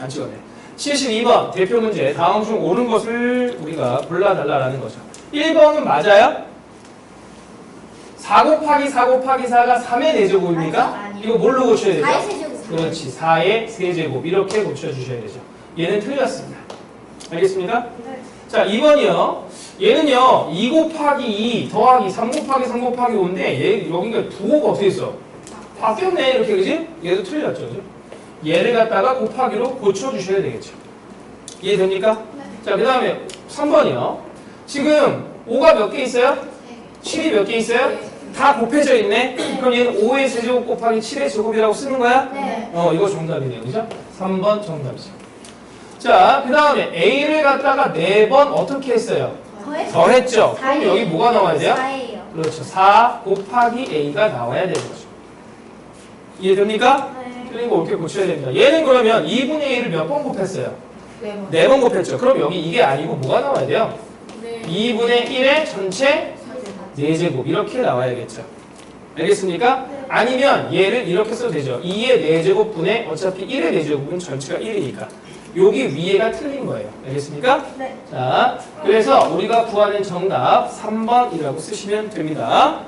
안 찍었네. 72번 대표 문제 다음 중 옳은 것을 우리가 골라달라라는 거죠. 1번은 맞아요? 4 곱하기 4 곱하기 4가 3의 4제곱입니까? 아니요. 이거 뭘로 고쳐야 되죠? 다의 세제곱. 그렇지. 4의 세제곱 이렇게 고쳐주셔야 되죠. 얘는 틀렸습니다. 알겠습니까? 네. 자 2번이요. 얘는요 2 곱하기 2 더하기 3 곱하기 3 곱하기 5인데 얘 여기가 부호가 어떻게 있어? 바뀌었네 이렇게 그지? 얘도 틀렸죠. 그죠? 얘를 갖다가 곱하기로 고쳐주셔야 되겠죠. 이해됩니까? 네. 자 그 다음에 3번이요. 지금 5가 몇 개 있어요? 7이 몇 개 있어요? 다 곱해져 있네? 그럼 얘는 5의 세제곱 곱하기 7의 제곱이라고 쓰는 거야? 네. 어, 이거 정답이네요. 그죠? 3번 정답이죠. 자, 그 다음에 A를 갖다가 4번 어떻게 했어요? 더했 더했죠? 그럼 여기 뭐가 나와야 돼요? 4예요. 그렇죠. 4 곱하기 A가 나와야 되는 거죠. 이해됩니까? 네. 거 옳게 고쳐야 됩니다. 얘는 그러면 2분의 1을 몇 번 곱했어요? 네. 4번 곱했죠. 그럼 여기 이게 아니고 뭐가 나와야 돼요? 네. 2분의 1의 전체 4제곱 이렇게 나와야겠죠. 알겠습니까? 네. 아니면 얘를 이렇게 써도 되죠. 2의 4제곱 분의 어차피 1의 4제곱은 전체가 1이니까. 여기 위에가 틀린 거예요. 알겠습니까? 네. 자, 그래서 우리가 구하는 정답 3번이라고 쓰시면 됩니다.